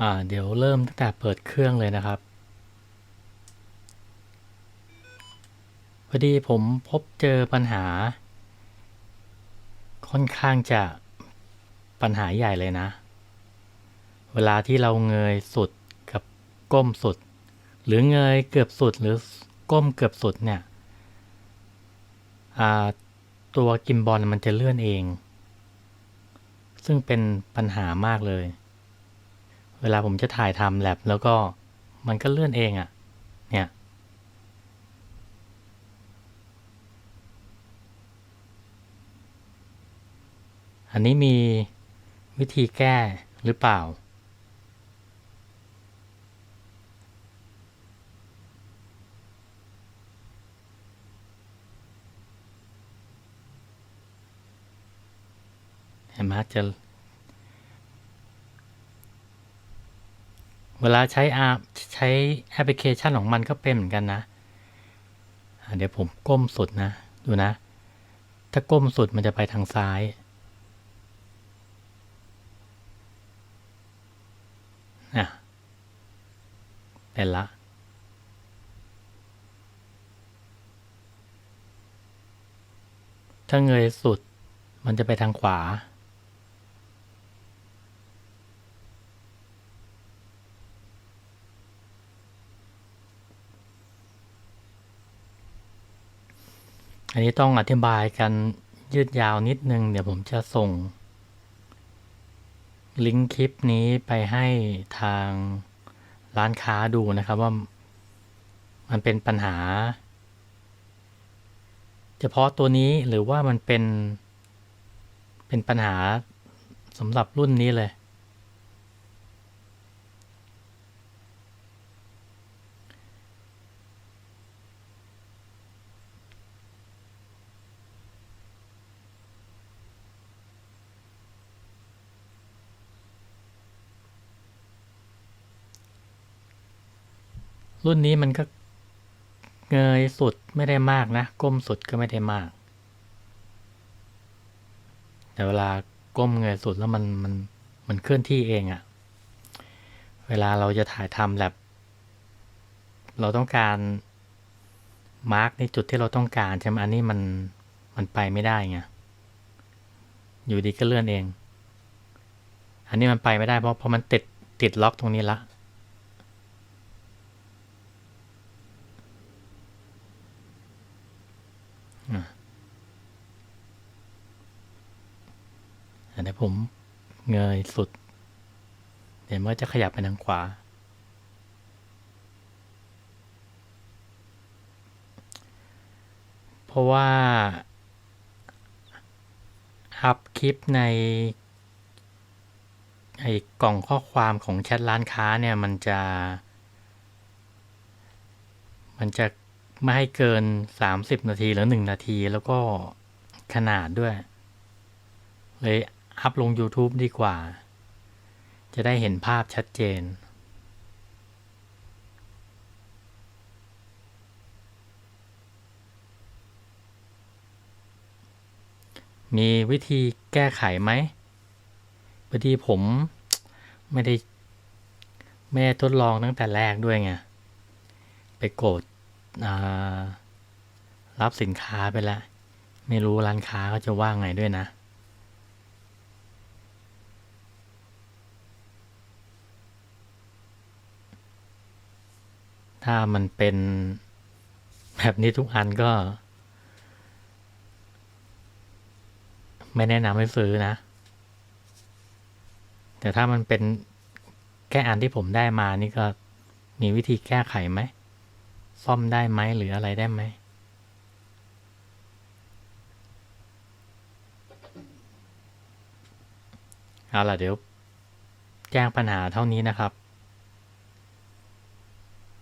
อ่าเดี๋ยวเริ่มตั้งแต่เปิดเครื่องเลยนะครับ พอดีผมพบเจอปัญหา ค่อนข้างจะปัญหาใหญ่เลยนะ เวลาที่เราเงยสุดกับก้มสุด หรือเงยเกือบสุดหรือก้มเกือบสุดเนี่ยตัวกิมบอลมันจะเลื่อนเอง ซึ่งเป็นปัญหามากเลย เวลาผมจะถ่ายทำแลบแล้วก็มันก็เลื่อนเองอะ่ะ เนี่ย อันนี้มีวิธีแก้หรือเปล่า เห็นไหมจะ เวลาใช้อาใช้แอปพลิเคชันของมันก็เป็นเหมือนกันนะ เดี๋ยวผมก้มสุดนะ ดูนะ ถ้าก้มสุดมันจะไปทางซ้ายอะเป็นละถ้าเงยสุดมันจะไปทางขวา อันนี้ต้องอธิบายกันยืดยาวนิดนึง เดี๋ยวผมจะส่ง ลิงก์คลิปนี้ไปให้ทางร้านค้าดูนะครับว่ามันเป็นปัญหา เฉพาะตัวนี้หรือว่ามันเป็น เป็นปัญหาสำหรับรุ่นนี้เลย รุ่นนี้มันก็เงยสุดไม่ได้มากนะ ก้มสุดก็ไม่ได้มาก แต่เวลาก้มเงยสุดแล้วมันมันมันเคลื่อนที่เองอะเวลาเราจะถ่ายทำแลบเราต้องการมาร์กในจุดที่เราต้องการใช่ไหมอันนี้มันมันไปไม่ได้ไงอยู่ดีก็เลื่อนเอง อันนี้มันไปไม่ได้เพราะเพราะมันติดติดล็อกตรงนี้ละ อันนี้ผมเงยสุด เดี๋ยวมันจะขยับไปทางขวา เพราะว่า อัพคลิปในไอ้กล่องข้อความของแชทร้านค้าเนี่ย มันจะ มันจะไม่ให้เกิน 30 นาทีหรือ 1 นาทีแล้วก็ขนาดด้วยเลย อัพลง YouTube ดีกว่า จะได้เห็นภาพชัดเจน มีวิธีแก้ไขไหมพอดีผมไม่ได้ ไม่ได้ทดลองตั้งแต่แรกด้วยไง ไปกดรับสินค้าไปแล้ว ไม่รู้ร้านค้าเขาจะว่าไงด้วยนะ ถ้ามันเป็นแบบนี้ทุกอันก็ ไม่แนะนำให้ซื้อนะ แต่ถ้ามันเป็นแค่อันที่ผมได้มานี่ก็มีวิธีแก้ไขไหม ซ่อมได้ไหมหรืออะไรได้ไหมเอาล่ะเดี๋ยวแจ้งปัญหาเท่านี้นะครับ